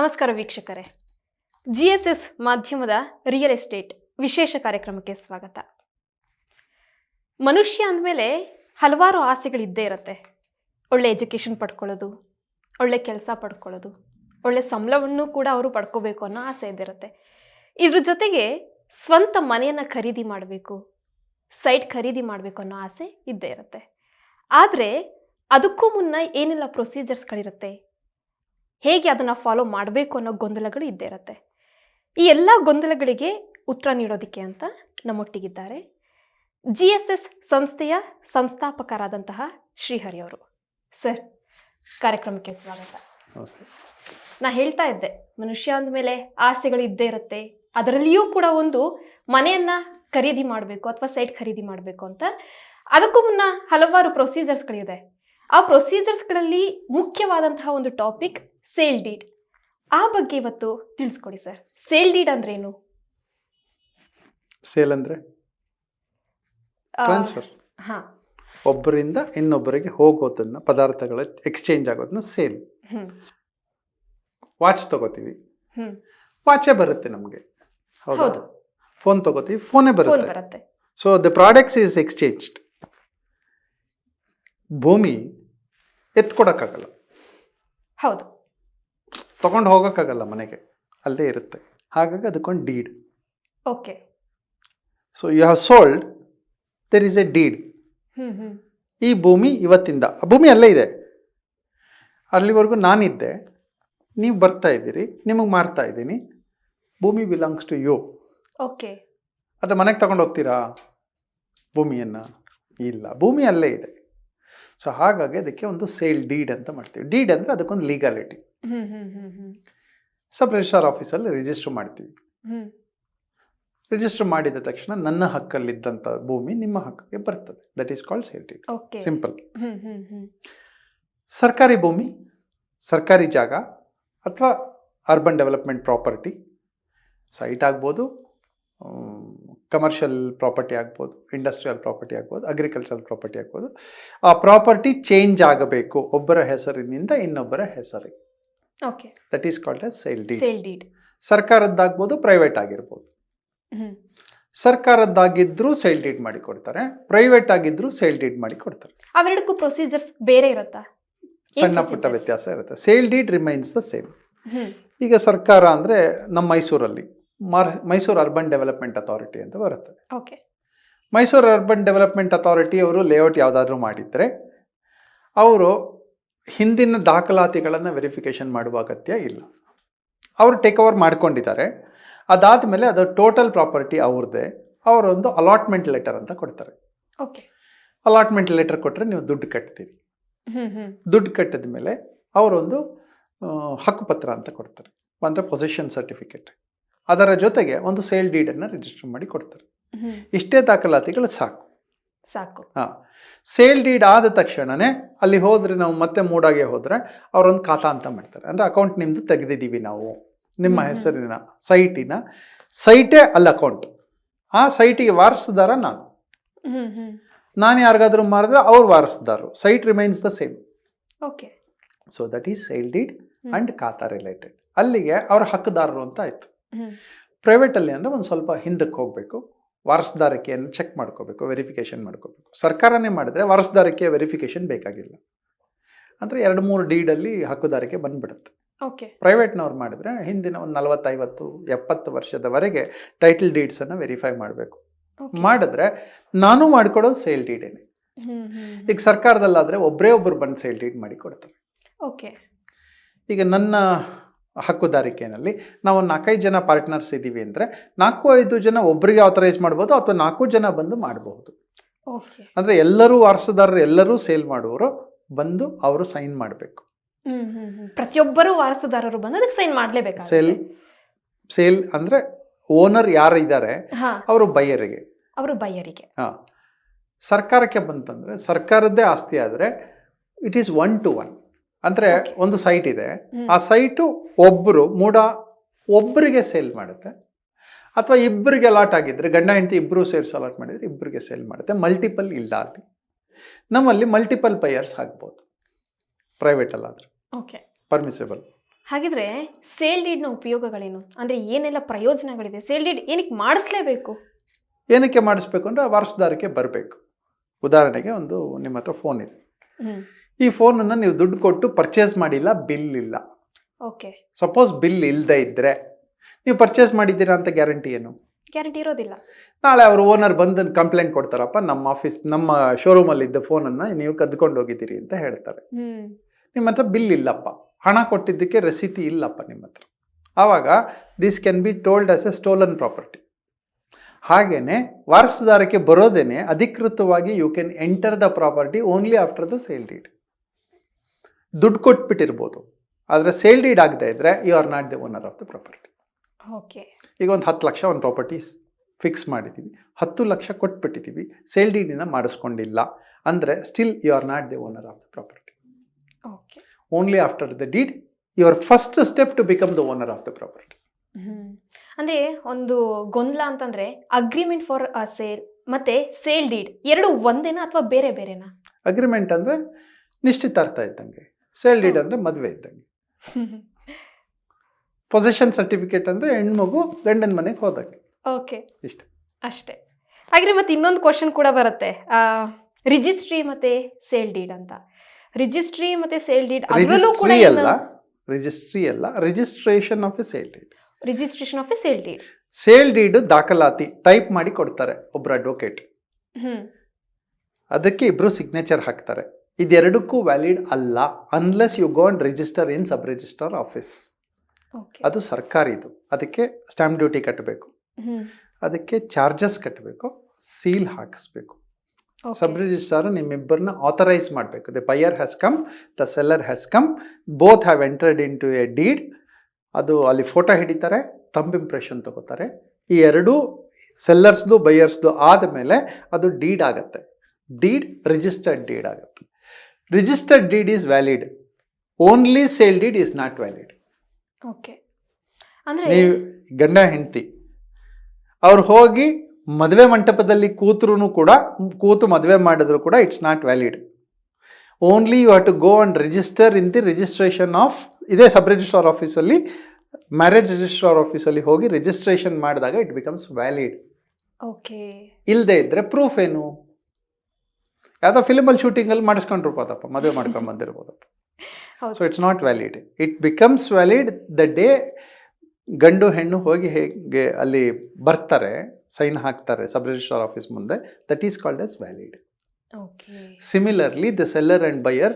ನಮಸ್ಕಾರ ವೀಕ್ಷಕರೇ. G S S ಮಾಧ್ಯಮದ ರಿಯಲ್ ಎಸ್ಟೇಟ್ ವಿಶೇಷ ಕಾರ್ಯಕ್ರಮಕ್ಕೆ ಸ್ವಾಗತ. ಮನುಷ್ಯ ಅಂದಮೇಲೆ ಹಲವಾರು ಆಸೆಗಳಿದ್ದೇ ಇರುತ್ತೆ. ಒಳ್ಳೆ ಎಜುಕೇಷನ್ ಪಡ್ಕೊಳ್ಳೋದು, ಒಳ್ಳೆ ಕೆಲಸ ಪಡ್ಕೊಳ್ಳೋದು, ಒಳ್ಳೆ ಸಂಬಳವನ್ನು ಕೂಡ ಅವರು ಪಡ್ಕೋಬೇಕು ಅನ್ನೋ ಆಸೆ ಇದ್ದಿರುತ್ತೆ. ಇದ್ರ ಜೊತೆಗೆ ಸ್ವಂತ ಮನೆಯನ್ನು ಖರೀದಿ ಮಾಡಬೇಕು, ಸೈಟ್ ಖರೀದಿ ಮಾಡಬೇಕು ಅನ್ನೋ ಆಸೆ ಇದ್ದೇ ಇರುತ್ತೆ. ಆದರೆ ಅದಕ್ಕೂ ಮುನ್ನ ಏನೆಲ್ಲ ಪ್ರೊಸೀಜರ್ಸ್ಗಳಿರುತ್ತೆ ಹೇಗೆ ಅದನ್ನು ಫಾಲೋ ಮಾಡಬೇಕು ಅನ್ನೋ ಗೊಂದಲಗಳು ಇದ್ದೇ ಇರುತ್ತೆ. ಈ ಎಲ್ಲ ಗೊಂದಲಗಳಿಗೆ ಉತ್ತರ ನೀಡೋದಕ್ಕೆ ಅಂತ ನಮ್ಮೊಟ್ಟಿಗಿದ್ದಾರೆ ಜಿ ಎಸ್ ಎಸ್ ಸಂಸ್ಥೆಯ ಸಂಸ್ಥಾಪಕರಾದಂತಹ ಶ್ರೀಹರಿ ಅವರು. ಸರ್ ಕಾರ್ಯಕ್ರಮಕ್ಕೆ ಸ್ವಾಗತ. ನಾ ಹೇಳ್ತಾ ಇದ್ದೆ ಮನುಷ್ಯ ಅಂದಮೇಲೆ ಆಸೆಗಳು ಇದ್ದೇ ಇರುತ್ತೆ. ಅದರಲ್ಲಿಯೂ ಕೂಡ ಒಂದು ಮನೆಯನ್ನ ಖರೀದಿ ಮಾಡಬೇಕು ಅಥವಾ ಸೈಟ್ ಖರೀದಿ ಮಾಡಬೇಕು ಅಂತ. ಅದಕ್ಕೂ ಮುನ್ನ ಹಲವಾರು ಪ್ರೊಸೀಜರ್ಸ್ಗಳಿದೆ ಆ ಪ್ರೊಸೀಜರ್ಸ್ಗಳಲ್ಲಿ ಮುಖ್ಯವಾದಂತಹ ಒಂದು ಟಾಪಿಕ್ ಸೇಲ್ ಡೀಡ್ ಆ ಬಗ್ಗೆ ಇವತ್ತು ತಿಳಿಸ್ಕೊಡಿ ಸರ್. ಸೇಲ್ ಡೀಡ್ ಅಂದ್ರೇನು? ಸೇಲ್ ಅಂದ್ರೆ? ಟ್ರಾನ್ಸ್ಫರ್ ಹಾ. ಒಬ್ಬರಿಂದ ಇನ್ನೊಬ್ಬರಿಗೆ ಹೋಗೋದನ್ನ ಪದಾರ್ಥಗಳ ಎಕ್ಸ್ಚೇಂಜ್ ಆಗೋದನ್ನ ಸೇಲ್ ವಾಚ್ ತಗೋತೀವಿ. ವಾಚೇ ಬರುತ್ತೆ ನಮಗೆ. ಹೌದು. ಫೋನ್ ತಗೋತೀವಿ ಫೋನೇ ಬರುತ್ತೆ. ಬರುತ್ತೆ. So the products is exchanged ಭೂಮಿ ಎತ್ಕೊಡಕ್ಕಾಗಲ್ಲ. ಹೌದು. ತಗೊಂಡು ಹೋಗೋಕ್ಕಾಗಲ್ಲ ಮನೆಗೆ. ಅಲ್ಲೇ ಇರುತ್ತೆ. ಹಾಗಾಗಿ ಅದಕ್ಕೊಂದು deed okay so you have sold there is a deed ಈ ಭೂಮಿ ಇವತ್ತಿಂದ ಆ ಭೂಮಿ ಅಲ್ಲೇ ಇದೆ. ಅಲ್ಲಿವರೆಗೂ ನಾನಿದ್ದೆ. ನೀವು ಬರ್ತಾ ಇದ್ದೀರಿ ನಿಮಗೆ ಮಾರ್ತಾ ಇದ್ದೀನಿ. ಭೂಮಿ ಬಿಲಾಂಗ್ಸ್ ಟು ಯು ಓಕೆ ಆದರೆ ಮನೆಗೆ ತಗೊಂಡು ಹೋಗ್ತೀರಾ? ಭೂಮಿಯನ್ನು? ಇಲ್ಲ ಭೂಮಿ ಅಲ್ಲೇ ಇದೆ. ಸೊ ಹಾಗಾಗಿ ಅದಕ್ಕೆ ಒಂದು ಸೇಲ್ ಡೀಡ್ ಅಂತ ಮಾಡ್ತೀವಿ. ಡೀಡ್ ಅಂದರೆ ಅದಕ್ಕೊಂದು ಲೀಗಾಲಿಟಿ ಸಬ್ ರಿಜಿಸ್ಟ್ರಾರ್ ಆಫೀಸಲ್ಲಿ ರಿಜಿಸ್ಟರ್ ಮಾಡ್ತೀವಿ. ರಿಜಿಸ್ಟರ್ ಮಾಡಿದ ತಕ್ಷಣ ನನ್ನ ಹಕ್ಕಲ್ಲಿದ್ದಂಥ ಭೂಮಿ ನಿಮ್ಮ ಹಕ್ಕಿಗೆ ಬರ್ತದೆ. That is called okay simple ಸರ್ಕಾರಿ ಭೂಮಿ ಸರ್ಕಾರಿ ಜಾಗ ಅಥವಾ ಅರ್ಬನ್ ಡೆವಲಪ್ಮೆಂಟ್ ಪ್ರಾಪರ್ಟಿ ಸೈಟ್ ಆಗ್ಬೋದು ಕಮರ್ಷಿಯಲ್ ಪ್ರಾಪರ್ಟಿ ಆಗ್ಬೋದು ಇಂಡಸ್ಟ್ರಿಯಲ್ ಪ್ರಾಪರ್ಟಿ ಆಗ್ಬೋದು ಅಗ್ರಿಕಲ್ಚರಲ್ ಪ್ರಾಪರ್ಟಿ ಆಗ್ಬೋದು. ಆ ಪ್ರಾಪರ್ಟಿ ಚೇಂಜ್ ಆಗಬೇಕು. ಒಬ್ಬರ ಹೆಸರಿನಿಂದ ಇನ್ನೊಬ್ಬರ ಹೆಸರಿಗೆ. That is called as sale deed sale deed ಸರ್ಕಾರದ್ದಾಗ್ಬೋದು private ಆಗಿರ್ಬೋದು. ಸರ್ಕಾರದ್ದಾಗಿದ್ರೂ ಸೇಲ್ ಡೀಡ್ ಮಾಡಿ ಕೊಡ್ತಾರೆ ಪ್ರೈವೇಟ್ ಆಗಿದ್ರೂ ಸೇಲ್ ಡೀಡ್ ಮಾಡಿ ಕೊಡ್ತಾರೆ ಅವೆರಡಕ್ಕೂ ಪ್ರೊಸೀಜರ್ಸ್ ಬೇರೆ ಇರುತ್ತಾ? ಸಣ್ಣ ಪುಟ್ಟ ವ್ಯತ್ಯಾಸ ಇರುತ್ತೆ. Sale deed remains the same ಈಗ ಸರ್ಕಾರ ಅಂದರೆ ನಮ್ಮ ಮೈಸೂರಲ್ಲಿ ಮಾರ್ ಮೈಸೂರು ಅರ್ಬನ್ ಡೆವಲಪ್ಮೆಂಟ್ ಅಥಾರಿಟಿ ಅಂತ ಬರುತ್ತೆ. Okay Mysuru urban development authority ಅವರು ಲೇಔಟ್ ಯಾವುದಾದ್ರೂ ಮಾಡಿದರೆ ಅವರು ಹಿಂದಿನ ದಾಖಲಾತಿಗಳನ್ನು ವೆರಿಫಿಕೇಷನ್ ಮಾಡುವ ಅಗತ್ಯ ಇಲ್ಲ. ಅವರು ಟೇಕ್ ಓವರ್ ಮಾಡ್ಕೊಂಡಿದ್ದಾರೆ. ಅದಾದ ಮೇಲೆ ಅದು ಟೋಟಲ್ ಪ್ರಾಪರ್ಟಿ ಅವ್ರದ್ದೇ ಅವರೊಂದು ಅಲಾಟ್ಮೆಂಟ್ ಲೆಟರ್ ಅಂತ ಕೊಡ್ತಾರೆ. ಓಕೆ ಅಲಾಟ್ಮೆಂಟ್ ಲೆಟರ್ ಕೊಟ್ಟರೆ ನೀವು ದುಡ್ಡು ಕಟ್ತೀರಿ. ದುಡ್ಡು ಕಟ್ಟಿದ ಮೇಲೆ ಅವರೊಂದು ಹಕ್ಕುಪತ್ರ ಅಂತ ಕೊಡ್ತಾರೆ. ಅಂದರೆ ಪೊಸಿಷನ್ ಸರ್ಟಿಫಿಕೇಟ್ ಅದರ ಜೊತೆಗೆ ಒಂದು ಸೇಲ್ ಡೀಡನ್ನು ರಿಜಿಸ್ಟರ್ ಮಾಡಿ ಕೊಡ್ತಾರೆ. ಇಷ್ಟೇ ದಾಖಲಾತಿಗಳು ಸಾಕು. ಸಾಕು. ಹಾಂ. ಸೇಲ್ ಡೀಡ್ ಆದ ತಕ್ಷಣನೇ ಅಲ್ಲಿ ಹೋದರೆ ನಾವು ಮತ್ತೆ ಮೂಡಾಗೆ ಹೋದರೆ ಅವರೊಂದು ಖಾತಾ ಅಂತ ಮಾಡ್ತಾರೆ. ಅಂದರೆ ಅಕೌಂಟ್ ನಿಮ್ಮದು ತೆಗೆದಿದ್ದೀವಿ ನಾವು. ನಿಮ್ಮ. ಹೆಸರಿನ ಸೈಟಿನ. ಸೈಟೇ ಅಲ್ಲಿ ಅಕೌಂಟ್ ಆ ಸೈಟಿಗೆ ವಾರಸುದಾರ ನಾನು. ನಾನು ಯಾರಿಗಾದ್ರೂ ಮಾರಿದ್ರೆ ಅವ್ರು ವಾರಸುದಾರರು site remains the same okay. So that is sale deed. And khata related ಅಲ್ಲಿಗೆ ಅವ್ರ ಹಕ್ಕುದಾರರು ಅಂತ ಆಯಿತು. ಪ್ರೈವೇಟಲ್ಲಿ ಅಂದರೆ ಒಂದು ಸ್ವಲ್ಪ ಹಿಂದಕ್ಕೆ ಹೋಗಬೇಕು. ವಾರಸುದಾರಿಕೆಯನ್ನು ಚೆಕ್ ಮಾಡ್ಕೋಬೇಕು ವೆರಿಫಿಕೇಷನ್ ಮಾಡ್ಕೋಬೇಕು. ಸರ್ಕಾರನೇ ಮಾಡಿದ್ರೆ ವಾರಸುದಾರಿಕೆ ವೆರಿಫಿಕೇಷನ್ ಬೇಕಾಗಿಲ್ಲ. ಅಂದರೆ ಎರಡು ಮೂರು ಡೀಡಲ್ಲಿ ಹಕ್ಕುದಾರಿಕೆ ಬಂದ್ಬಿಡುತ್ತೆ. ಓಕೆ ಪ್ರೈವೇಟ್ನವ್ರು ಮಾಡಿದರೆ ಹಿಂದಿನ ಒಂದು ನಲವತ್ತೈವತ್ತು ಎಪ್ಪತ್ತು ವರ್ಷದವರೆಗೆ ಟೈಟಲ್ ಡೀಡ್ಸನ್ನು ವೆರಿಫೈ ಮಾಡಬೇಕು. ಮಾಡಿದ್ರೆ ನಾನು ಮಾಡ್ಕೊಡೋದು ಸೇಲ್ ಡೀಡೇನೆ ಈಗ ಸರ್ಕಾರದಲ್ಲಾದರೆ ಒಬ್ಬರೇ ಒಬ್ಬರು ಬಂದು ಸೇಲ್ ಡೀಡ್ ಮಾಡಿ ಕೊಡ್ತಾರೆ. ಓಕೆ ಈಗ ನನ್ನ ಹಕ್ಕುದಾರಿಕೆಯಲ್ಲಿ ನಾವು ನಾಲ್ಕೈದು ಜನ ಪಾರ್ಟ್ನರ್ಸ್ ಇದ್ದೀವಿ ಅಂದರೆ ನಾಲ್ಕು ಐದು ಜನ ಒಬ್ಬರಿಗೆ ಆಥರೈಸ್ ಮಾಡ್ಬೋದು ಅಥವಾ ನಾಲ್ಕು ಜನ ಬಂದು ಮಾಡಬಹುದು ಅಂದರೆ ಎಲ್ಲರೂ ವಾರಸುದಾರರು ಎಲ್ಲರೂ ಸೇಲ್ ಮಾಡುವವರು ಬಂದು ಅವರು ಸೈನ್ ಮಾಡಬೇಕು. ಪ್ರತಿಯೊಬ್ಬರು ವಾರಸುದಾರರು ಬಂದು ಅದಕ್ಕೆ ಸೈನ್ ಮಾಡಲೇಬೇಕು ಸೇಲ್ ಸೇಲ್ ಅಂದರೆ ಓನರ್ ಯಾರು ಇದ್ದಾರೆ ಅವರು ಬೈಯರಿಗೆ. ಅವರು ಬೈಯರಿಗೆ. ಹಾಂ. ಸರ್ಕಾರಕ್ಕೆ ಬಂತಂದರೆ ಸರ್ಕಾರದ್ದೇ ಆಸ್ತಿ ಆದರೆ it is one to one ಅಂದರೆ. ಒಂದು ಸೈಟ್ ಇದೆ. ಆ ಸೈಟು ಒಬ್ಬರು ಮೂಡ ಒಬ್ಬರಿಗೆ ಸೇಲ್ ಮಾಡುತ್ತೆ. ಅಥವಾ ಇಬ್ಬರಿಗೆ ಅಲಾಟ್ ಆಗಿದ್ರೆ ಗಂಡ ಹೆಂಡತಿ ಇಬ್ಬರು ಸೇರಿಸಿ ಅಲಾಟ್ ಮಾಡಿದರೆ ಇಬ್ಬರಿಗೆ ಸೇಲ್ ಮಾಡುತ್ತೆ. ಮಲ್ಟಿಪಲ್ ಇಲ್ಲ ಅಲ್ಲಿ. ನಮ್ಮಲ್ಲಿ ಮಲ್ಟಿಪಲ್ ಪೈಯರ್ಸ್ ಆಗ್ಬೋದು. ಪ್ರೈವೇಟಲ್ಲಾದರೆ ಓಕೆ ಪರ್ಮಿಸಿಬಲ್ ಹಾಗಿದ್ರೆ ಸೇಲ್ ಡೀಡ್ನ ಉಪಯೋಗಗಳೇನು? ಅಂದರೆ ಏನೆಲ್ಲ ಪ್ರಯೋಜನಗಳಿದೆ? ಸೇಲ್ ಡೀಡ್ ಏನಕ್ಕೆ ಮಾಡಿಸ್ಲೇಬೇಕು? ಏನಕ್ಕೆ ಮಾಡಿಸ್ಬೇಕು ಅಂದರೆ ವಾರಸದಾರಿಕೆ ಬರಬೇಕು. ಉದಾಹರಣೆಗೆ ಒಂದು ನಿಮ್ಮ ಹತ್ರ ಫೋನ್ ಇದೆ. ಈ ಫೋನನ್ನು ನೀವು ದುಡ್ಡು ಕೊಟ್ಟು ಪರ್ಚೇಸ್ ಮಾಡಿಲ್ಲ ಬಿಲ್ ಇಲ್ಲ. ಓಕೆ. ಸಪೋಸ್ ಬಿಲ್ ಇಲ್ಲದೆ ಇದ್ದರೆ ನೀವು ಪರ್ಚೇಸ್ ಮಾಡಿದ್ದೀರಾ ಅಂತ ಗ್ಯಾರಂಟಿ ಏನು? ಗ್ಯಾರಂಟಿ ಇರೋದಿಲ್ಲ. ನಾಳೆ ಅವ್ರ ಓನರ್ ಬಂದು ಕಂಪ್ಲೇಂಟ್ ಕೊಡ್ತಾರಪ್ಪ ನಮ್ಮ ಆಫೀಸ್ ನಮ್ಮ ಶೋರೂಮಲ್ಲಿ ಇದ್ದ ಫೋನನ್ನು ನೀವು ಕದ್ಕೊಂಡು ಹೋಗಿದ್ದೀರಿ ಅಂತ ಹೇಳ್ತಾರೆ. ನಿಮ್ಮ ಹತ್ರ ಬಿಲ್ ಇಲ್ಲಪ್ಪ. ಹಣ ಕೊಟ್ಟಿದ್ದಕ್ಕೆ ರಸೀತಿ ಇಲ್ಲಪ್ಪ ನಿಮ್ಮ ಹತ್ರ. ಆವಾಗ this can be told as a stolen property ಹಾಗೇನೆ ವಾರಸುದಾರಕ್ಕೆ ಬರೋದೇನೆ ಅಧಿಕೃತವಾಗಿ you can enter the property only after the sale deed ದುಡ್ಡು ಕೊಟ್ಬಿಟ್ಟಿರ್ಬೋದು. ಆದರೆ ಸೇಲ್ ಡೀಡ್ ಆಗದೆ ಇದ್ದರೆ you are not the owner of the property okay ಈಗ ಒಂದು ಹತ್ತು ಲಕ್ಷ ಒಂದು ಪ್ರಾಪರ್ಟಿ ಫಿಕ್ಸ್ ಮಾಡಿದ್ದೀವಿ ಹತ್ತು ಲಕ್ಷ ಕೊಟ್ಬಿಟ್ಟಿದ್ದೀವಿ ಸೇಲ್ ಡೀಡಿನ ಮಾಡಿಸ್ಕೊಂಡಿಲ್ಲ. ಅಂದರೆ still you are not the owner of the property okay only after the deed your first step to become the owner of the property ಅಂದರೆ ಅಂದ್ರೆ ಒಂದು ಗೊಂದಲ ಅಂತಂದ್ರೆ ಅಗ್ರಿಮೆಂಟ್ ಫಾರ್ ಅ ಸೇಲ್ ಮತ್ತೆ ಸೇಲ್ ಡೀಡ್ ಎರಡು ಒಂದೇನಾ ಅಥವಾ ಬೇರೆ ಬೇರೆನಾ? ಅಗ್ರಿಮೆಂಟ್ ಅಂದರೆ ನಿಶ್ಚಿತಾರ್ಥ ಇದ್ದಂಗೆ. ಸೇಲ್ ಡೀಡ್ ಅಂದರೆ ಮದುವೆ ಇದ್ದಂಗೆ. ಪೊಸೆಷನ್ ಸರ್ಟಿಫಿಕೇಟ್ ಅಂದರೆ ಹೆಣ್ಮಗು ಗಂಡನ ಮನೆಗೆ ಹೋದಂಗೆ. ಓಕೆ. ಇಷ್ಟ. ಅಷ್ಟೇ. ಹಾಗೆ ಮತ್ತೆ ಇನ್ನೊಂದು ಕ್ವಶನ್ ಕೂಡ ಬರುತ್ತೆ. ರಿಜಿಸ್ಟ್ರಿ ಮತ್ತೆ ಸೇಲ್ ಡೀಡ್ ಅಂತ. ರಿಜಿಸ್ಟ್ರಿ ಮತ್ತೆ ಸೇಲ್ ಡೀಡ್ ಅದರಲ್ಲೂ ಕೂಡ ಅಲ್ಲ ರಿಜಿಸ್ಟ್ರಿ ಅಲ್ಲ registration of a sale deed registration of a sale deed sale deed ದಾಖಲಾತಿ ಟೈಪ್ ಮಾಡಿ ಕೊಡ್ತಾರೆ ಒಬ್ರು ಅಡ್ವೊಕೇಟ್ ಅದಕ್ಕೆ ಇಬ್ಬರು ಸಿಗ್ನೇಚರ್ ಹಾಕ್ತಾರೆ. ಇದೆರಡಕ್ಕೂ ವ್ಯಾಲಿಡ್ ಅಲ್ಲ unless you go and register in sub register office ಅದು ಸರ್ಕಾರಿದು. ಅದಕ್ಕೆ ಸ್ಟ್ಯಾಂಪ್ ಡ್ಯೂಟಿ ಕಟ್ಟಬೇಕು ಅದಕ್ಕೆ ಚಾರ್ಜಸ್ ಕಟ್ಟಬೇಕು ಸೀಲ್ ಹಾಕಿಸ್ಬೇಕು. ಸಬ್ ರಿಜಿಸ್ಟ್ರಾರ್ ನಿಮ್ಮಿಬ್ಬರನ್ನ ಆಥರೈಸ್ ಮಾಡಬೇಕು. The buyer has come the seller has come both have entered into a deed ಅದು ಅಲ್ಲಿ ಫೋಟೋ ಹಿಡಿತಾರೆ ತಂಬ್ ಇಂಪ್ರೆಷನ್ ತಗೋತಾರೆ. ಈ ಎರಡೂ ಸೆಲ್ಲರ್ಸ್ದು ಬೈಯರ್ಸ್ದು ಆದಮೇಲೆ ಅದು ಡೀಡ್ ಆಗುತ್ತೆ. ಡೀಡ್ ರಿಜಿಸ್ಟರ್ಡ್ ಡೀಡ್ ಆಗುತ್ತೆ. Registered deed is valid only sale deed is not valid okay ಅಂದ್ರೆ ನೀವು ಗಂಡ ಹೆಂಡತಿ ಅವ್ರು ಹೋಗಿ ಮದುವೆ ಮಂಟಪದಲ್ಲಿ ಕೂತ್ರು ಕೂಡ ಕೂತು ಮದುವೆ ಮಾಡಿದ್ರು ಕೂಡ it's not valid only you have to go and register in the registration of ಇದೇ ಸಬ್ ರಿಜಿಸ್ಟ್ರಾರ್ ಆಫೀಸಲ್ಲಿ ಮ್ಯಾರೇಜ್ ರಿಜಿಸ್ಟ್ರಾರ್ ಆಫೀಸಲ್ಲಿ ಹೋಗಿ ರಿಜಿಸ್ಟ್ರೇಷನ್ ಮಾಡಿದಾಗ ಇಟ್ ಬಿಕಮ್ಸ್ ವ್ಯಾಲಿಡ್ ಓಕೆ ಇಲ್ಲದೆ ಇದ್ದರೆ ಪ್ರೂಫ್ ಏನು? ಯಾವುದೋ ಫಿಲ್ಮಲ್ಲಿ ಶೂಟಿಂಗಲ್ಲಿ ಮಾಡಿಸ್ಕೊಂಡಿರ್ಬೋದಪ್ಪ ಮದುವೆ ಮಾಡ್ಕೊಂಡು ಬಂದಿರ್ಬೋದಪ್ಪ. So it's not valid it becomes valid the day ಗಂಡು ಹೆಣ್ಣು ಹೋಗಿ ಹೇಗೆ ಅಲ್ಲಿ ಬರ್ತಾರೆ ಸೈನ್ ಹಾಕ್ತಾರೆ ಸಬ್ ರಿಜಿಸ್ಟ್ರಾರ್ ಆಫೀಸ್ ಮುಂದೆ that is called as valid okay similarly the seller and buyer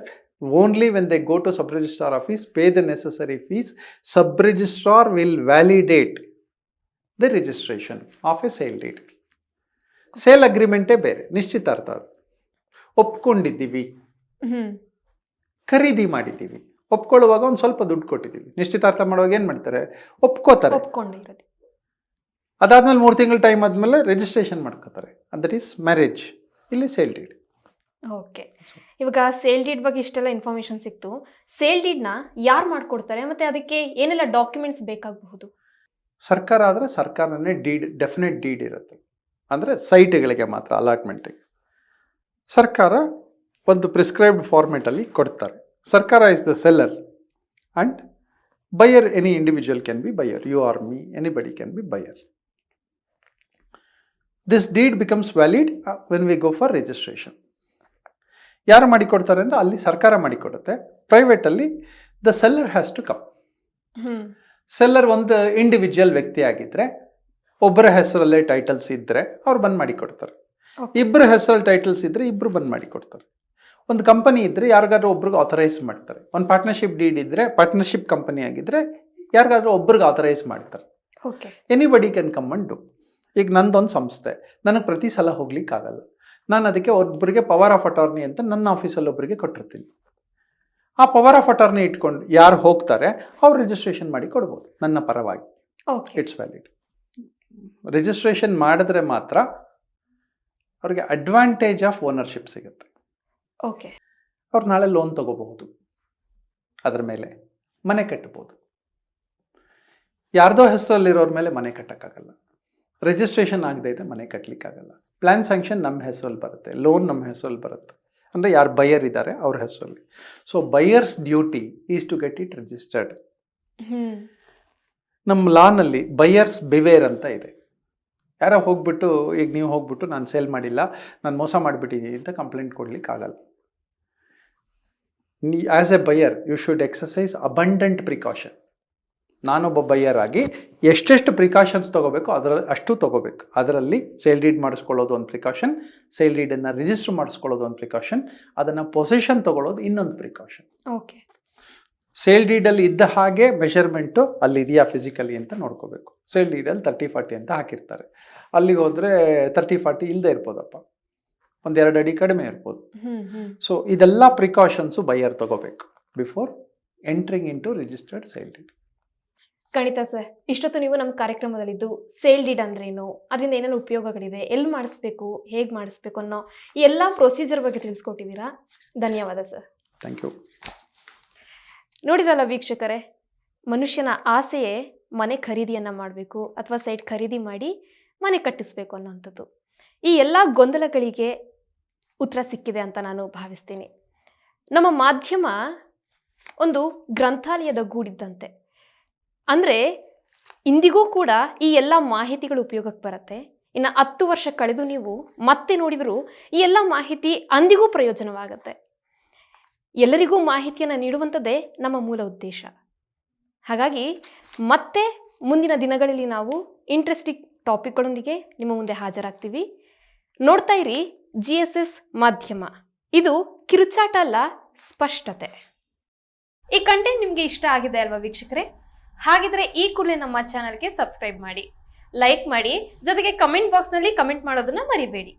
only when they go to sub registrar office pay the necessary fees sub registrar will validate the registration of a sale deed sale ಅಗ್ರಿಮೆಂಟೇ ಬೇರೆ ನಿಶ್ಚಿತಾರ್ಥ ಅದು. ಒಪ್ಕೊಂಡಿದ್ದೀವಿ. ಖರೀದಿ ಮಾಡಿದ್ದೀವಿ. ಒಪ್ಕೊಳ್ಳುವಾಗ ಒಂದು ಸ್ವಲ್ಪ ದುಡ್ಡು ಕೊಟ್ಟಿದ್ದೀವಿ. ನಿಶ್ಚಿತಾರ್ಥ ಮಾಡುವಾಗ ಏನು ಮಾಡ್ತಾರೆ? ಒಪ್ಕೋತಾರೆ. ಅದಾದ್ಮೇಲೆ ಮೂರು ತಿಂಗಳ ಟೈಮ್ ಆದಮೇಲೆ ರಿಜಿಸ್ಟ್ರೇಷನ್ ಮಾಡ್ಕೋತಾರೆ. ದಟ್ ಈಸ್ ಮ್ಯಾರೇಜ್ ಇಲ್ಲಿ ಸೇಲ್ ಡೀಡ್ ಓಕೆ ಇವಾಗ ಸೇಲ್ ಡೀಡ್ ಬಗ್ಗೆ ಇಷ್ಟೆಲ್ಲ ಇನ್ಫಾರ್ಮೇಶನ್ ಸಿಕ್ತು. ಸೇಲ್ ಡೀಡ್ನ ಯಾರು ಮಾಡ್ಕೊಡ್ತಾರೆ? ಮತ್ತೆ ಅದಕ್ಕೆ ಏನೆಲ್ಲ ಡಾಕ್ಯುಮೆಂಟ್ಸ್ ಬೇಕಾಗಬಹುದು? ಸರ್ಕಾರ ಆದರೆ ಸರ್ಕಾರನೇ ಡೀಡ್ ಡೆಫಿನೆಟ್ ಡೀಡ್ ಇರುತ್ತೆ. ಅಂದರೆ ಸೈಟ್ಗಳಿಗೆ ಮಾತ್ರ ಅಲಾಟ್ಮೆಂಟಿಗೆ ಸರ್ಕಾರ ಒಂದು ಪ್ರಿಸ್ಕ್ರೈಬ್ಡ್ ಫಾರ್ಮೆಟಲ್ಲಿ ಕೊಡ್ತಾರೆ. ಸರ್ಕಾರ is the seller and buyer any individual can be buyer you are me anybody can be buyer this deed becomes valid when we go for registration ಯಾರು ಮಾಡಿಕೊಡ್ತಾರೆ ಅಂದರೆ ಅಲ್ಲಿ ಸರ್ಕಾರ ಮಾಡಿಕೊಡುತ್ತೆ ಪ್ರೈವೇಟಲ್ಲಿ the seller has to come seller ಒಂದು individual ವ್ಯಕ್ತಿ ಆಗಿದ್ದರೆ ಒಬ್ಬರ ಹೆಸರಲ್ಲೇ ಟೈಟಲ್ಸ್ ಇದ್ದರೆ ಅವ್ರು ಬಂದು ಮಾಡಿ ಕೊಡ್ತಾರೆ. Okay. ಇಬ್ಬರ ಹೆಸರಲ್ಲಿ ಟೈಟಲ್ಸ್ ಇದ್ದರೆ ಇಬ್ಬರು ಬಂದು ಮಾಡಿ ಕೊಡ್ತಾರೆ. ಒಂದು ಕಂಪನಿ ಇದ್ದರೆ ಯಾರಿಗಾದ್ರೂ ಒಬ್ರಿಗೆ ಆಥರೈಸ್ ಮಾಡ್ತಾರೆ. ಒಂದು ಪಾರ್ಟ್ನರ್ಶಿಪ್ ಡೀಡ್ ಇದ್ದರೆ ಪಾರ್ಟ್ನರ್ಶಿಪ್ ಕಂಪನಿ ಆಗಿದ್ದರೆ ಯಾರಿಗಾದ್ರೂ ಒಬ್ರಿಗೆ ಆಥರೈಸ್ ಮಾಡ್ತಾರೆ. Okay anybody can come and do ಈಗ ನಂದೊಂದು ಸಂಸ್ಥೆ. ನನಗೆ ಪ್ರತಿ ಸಲ ಹೋಗ್ಲಿಕ್ಕಾಗಲ್ಲ. ನಾನು ಅದಕ್ಕೆ ಒಬ್ಬರಿಗೆ ಪವರ್ ಆಫ್ ಅಟಾರ್ನಿ ಅಂತ ನನ್ನ ಆಫೀಸಲ್ಲಿ ಒಬ್ಬರಿಗೆ ಕೊಟ್ಟಿರ್ತೀನಿ. ಆ ಪವರ್ ಆಫ್ ಅಟಾರ್ನಿ ಇಟ್ಕೊಂಡು ಯಾರು ಹೋಗ್ತಾರೆ ಅವ್ರು ರಿಜಿಸ್ಟ್ರೇಷನ್ ಮಾಡಿ ಕೊಡ್ಬೋದು. ನನ್ನ ಪರವಾಗಿ. ಓಕೆ ಇಟ್ಸ್ ವ್ಯಾಲಿಡ್ ರಿಜಿಸ್ಟ್ರೇಷನ್ ಮಾಡಿದ್ರೆ ಮಾತ್ರ ಅವ್ರಿಗೆ ಅಡ್ವಾಂಟೇಜ್ ಆಫ್ ಓನರ್ಶಿಪ್ ಸಿಗುತ್ತೆ. ಓಕೆ ಅವ್ರು ನಾಳೆ ಲೋನ್ ತಗೋಬಹುದು. ಅದರ ಮೇಲೆ ಮನೆ ಕಟ್ಟಬಹುದು. ಯಾರ್ದೋ ಹೆಸರಲ್ಲಿರೋರ ಮೇಲೆ ಮನೆ ಕಟ್ಟೋಕ್ಕಾಗಲ್ಲ. ರಿಜಿಸ್ಟ್ರೇಷನ್ ಆಗದೆ ಇದ್ರೆ ಮನೆ ಕಟ್ಟಲಿಕ್ಕಾಗಲ್ಲ ಪ್ಲ್ಯಾನ್ ಸ್ಯಾಂಕ್ಷನ್ ನಮ್ಮ ಹೆಸರಲ್ಲಿ ಬರುತ್ತೆ. ಲೋನ್ ನಮ್ಮ ಹೆಸರಲ್ಲಿ ಬರುತ್ತೆ. ಅಂದರೆ ಯಾರು ಬೈಯರ್ ಇದ್ದಾರೆ ಅವ್ರ ಹೆಸರಲ್ಲಿ. So buyer's duty is to get it registered ನಮ್ಮ ಲಾನಲ್ಲಿ ಬೈಯರ್ಸ್ ಬಿವೇರ್ ಅಂತ ಇದೆ. ಯಾರೋ ಹೋಗ್ಬಿಟ್ಟು, ಈಗ ನೀವು ಹೋಗ್ಬಿಟ್ಟು ನಾನು ಸೇಲ್ ಮಾಡಿಲ್ಲ, ನಾನು ಮೋಸ ಮಾಡಿಬಿಟ್ಟಿದ್ದೀನಿ ಅಂತ ಕಂಪ್ಲೇಂಟ್ ಕೊಡಲಿಕ್ಕೆ ಆಗಲ್ಲ. ನೀ as a buyer you should exercise abundant precaution ನಾನೊಬ್ಬ ಬೈಯರ್ ಆಗಿ ಎಷ್ಟೆಷ್ಟು ಪ್ರಿಕಾಷನ್ಸ್ ತೊಗೋಬೇಕು ಅದರ ಅಷ್ಟು ತೊಗೋಬೇಕು. ಅದರಲ್ಲಿ ಸೇಲ್ ಡೀಡ್ ಮಾಡಿಸ್ಕೊಳ್ಳೋದು ಒಂದು ಪ್ರಿಕಾಷನ್ ಸೇಲ್ ಡೀಡನ್ನು ರಿಜಿಸ್ಟರ್ ಮಾಡಿಸ್ಕೊಳ್ಳೋದು ಒಂದು ಪ್ರಿಕಾಷನ್ ಅದನ್ನು ಪೊಸಿಷನ್ ತೊಗೊಳ್ಳೋದು ಇನ್ನೊಂದು ಪ್ರಿಕಾಷನ್ ಓಕೆ ಸೇಲ್ ಡೀಡಲ್ಲಿ ಇದ್ದ ಹಾಗೆ ಮೆಷರ್ಮೆಂಟು ಅಲ್ಲಿ ಇದೆಯಾ ಫಿಸಿಕಲಿ ಅಂತ ನೋಡ್ಕೋಬೇಕು. ಸೇಲ್ ಡೀಡಲ್ಲಿ ತರ್ಟಿ ಫಾರ್ಟಿ ಅಂತ ಹಾಕಿರ್ತಾರೆ. ಅಲ್ಲಿಗೆ ಹೋದರೆ ತರ್ಟಿ ಫಾರ್ಟಿ ಇಲ್ಲದೆ ಇರ್ಬೋದಪ್ಪ. ಒಂದೆರಡು ಅಡಿ ಕಡಿಮೆ ಇರ್ಬೋದು. ಸೊ ಇದೆಲ್ಲ ಪ್ರಿಕಾಷನ್ಸು ಬೈಯರ್ ತಗೋಬೇಕು before entering into registered sale deed ಖಂಡಿತ ಸರ್ ಇಷ್ಟೊತ್ತು ನೀವು ನಮ್ಮ ಕಾರ್ಯಕ್ರಮದಲ್ಲಿದ್ದು ಸೇಲ್ ಡೀಡ್ ಅಂದ್ರೇನು? ಅದರಿಂದ ಏನೇನು ಉಪಯೋಗಗಳಿದೆ? ಎಲ್ಲಿ ಮಾಡಿಸ್ಬೇಕು? ಹೇಗೆ ಮಾಡಿಸ್ಬೇಕು ಅನ್ನೋ ಎಲ್ಲ ಪ್ರೊಸೀಜರ್ ಬಗ್ಗೆ ತಿಳಿಸ್ಕೊಟ್ಟಿದ್ದೀರಾ? ಧನ್ಯವಾದ ಸರ್ ಥ್ಯಾಂಕ್ ಯು ನೋಡಿರಲ್ಲ ವೀಕ್ಷಕರೇ, ಮನುಷ್ಯನ ಆಸೆಯೇ ಮನೆ ಖರೀದಿಯನ್ನು ಮಾಡಬೇಕು ಅಥವಾ ಸೈಟ್ ಖರೀದಿ ಮಾಡಿ ಮನೆ ಕಟ್ಟಿಸ್ಬೇಕು ಅನ್ನೋಂಥದ್ದು. ಈ ಎಲ್ಲ ಗೊಂದಲಗಳಿಗೆ ಉತ್ತರ ಸಿಕ್ಕಿದೆ ಅಂತ ನಾನು ಭಾವಿಸ್ತೀನಿ. ನಮ್ಮ ಮಾಧ್ಯಮ ಒಂದು ಗ್ರಂಥಾಲಯದ ಗೂಡಿದ್ದಂತೆ. ಅಂದರೆ ಇಂದಿಗೂ ಕೂಡ ಈ ಎಲ್ಲ ಮಾಹಿತಿಗಳು ಉಪಯೋಗಕ್ಕೆ ಬರುತ್ತೆ. ಇನ್ನು ಹತ್ತು ವರ್ಷ ಕಳೆದು ನೀವು ಮತ್ತೆ ನೋಡಿದರೂ ಈ ಎಲ್ಲ ಮಾಹಿತಿ ಅಂದಿಗೂ ಪ್ರಯೋಜನವಾಗುತ್ತೆ. ಎಲ್ಲರಿಗೂ ಮಾಹಿತಿಯನ್ನು ನೀಡುವಂಥದ್ದೇ ನಮ್ಮ ಮೂಲ ಉದ್ದೇಶ. ಹಾಗಾಗಿ ಮತ್ತೆ ಮುಂದಿನ ದಿನಗಳಲ್ಲಿ ನಾವು ಇಂಟ್ರೆಸ್ಟಿಂಗ್ ಟಾಪಿಕ್ಗಳೊಂದಿಗೆ ನಿಮ್ಮ ಮುಂದೆ ಹಾಜರಾಗ್ತೀವಿ. ನೋಡ್ತಾ ಇರಿ ಜಿ ಎಸ್ ಎಸ್ ಮಾಧ್ಯಮ. ಇದು ಕಿರುಚಾಟ ಅಲ್ಲ, ಸ್ಪಷ್ಟತೆ. ಈ ಕಂಟೆಂಟ್ ನಿಮಗೆ ಇಷ್ಟ ಆಗಿದೆ ಅಲ್ವಾ ವೀಕ್ಷಕರೇ? ಹಾಗಿದ್ರೆ ಈ ಕೂಡಲೇ ನಮ್ಮ ಚಾನಲ್ಗೆ ಸಬ್ಸ್ಕ್ರೈಬ್ ಮಾಡಿ ಲೈಕ್ ಮಾಡಿ, ಜೊತೆಗೆ ಕಮೆಂಟ್ ಬಾಕ್ಸ್ನಲ್ಲಿ ಕಮೆಂಟ್ ಮಾಡೋದನ್ನ ಮರಿಬೇಡಿ.